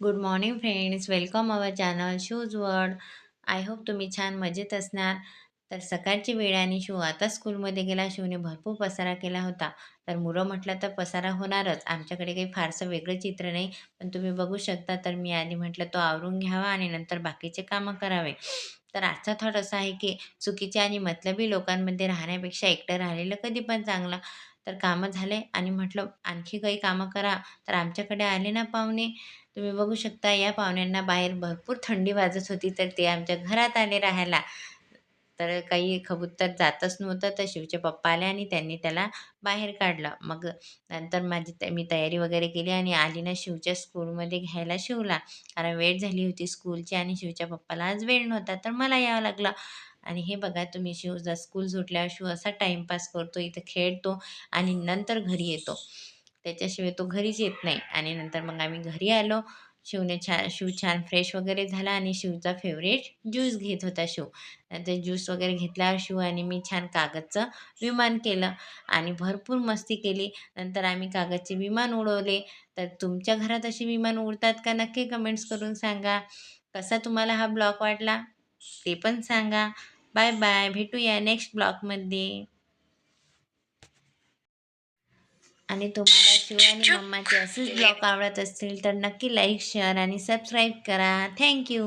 Good morning friends welcome our channel shoes word I hope तुम्ही छान मजेत असणार. तर सकाळची वेळ आणि शिव आता स्कूलमध्ये गेला. शिवने भरपूर पसारा केला होता. तर मुलं म्हटलं तर पसारा होणारच. आमच्याकडे काही फारसं वेगळं चित्र नाही. पण तुम्ही बघू शकता. तर मी आधी म्हटलं तो आवरून घ्यावा आणि नंतर बाकीचे कामं करावे. तर आजचा थॉट असा आहे की चुकीच्या आणि मतलबी लोकांमध्ये राहण्यापेक्षा एकटं राहिलेलं कधी पण चांगलं. तर कामं झाले आणि म्हटलं आणखी काही कामं करा. तर आमच्याकडे आले ना पाहुणे. तुम्ही बघू शकता या पाहुण्यांना बाहेर भरपूर थंडी वाजत होती तर ते आमच्या घरात आले राहायला. तर काही कबूतर जातच नव्हतं तर शिवचे पप्पा आले आणि त्यांनी त्याला बाहेर काढलं. मग नंतर माझी त मी तयारी वगैरे केली आणि आली ना शिवच्या स्कूलमध्ये घ्यायला शिवला. कारण वेळ झाली होती स्कूलची आणि शिवच्या पप्पाला आज वेळ नव्हता तर मला यावं लागलं. आणि हे बघा तुम्ही शिव जर स्कूल सुटल्यावर शिव असा टाईमपास करतो इथं खेळतो आणि नंतर घरी येतो. त्याच्याशिवाय तो घरीच येत नाही. आणि नंतर मग आम्ही घरी आलो. शिवने छान शिव छान फ्रेश वगैरे झाला आणि शिवचा फेवरेट ज्यूस घेत होता शिव. नंतर ज्यूस वगैरे घेतल्यावर शिव आणि मी छान कागदचं विमान केलं आणि भरपूर मस्ती केली. नंतर आम्ही कागदचे विमान उडवले. तर तुमच्या घरात असे विमान उडतात का? नक्की कमेंट्स करून सांगा. कसा तुम्हाला हा ब्लॉग वाटला? ते पण सांगा. बाय बाय भेटूया नेक्स्ट ब्लॉगमध्ये. आणि तुम्हाला शिव आणि मम्माचे असेच ब्लॉग आवडत असतील तर नक्की लाईक शेअर आणि सबस्क्राईब करा थँक्यू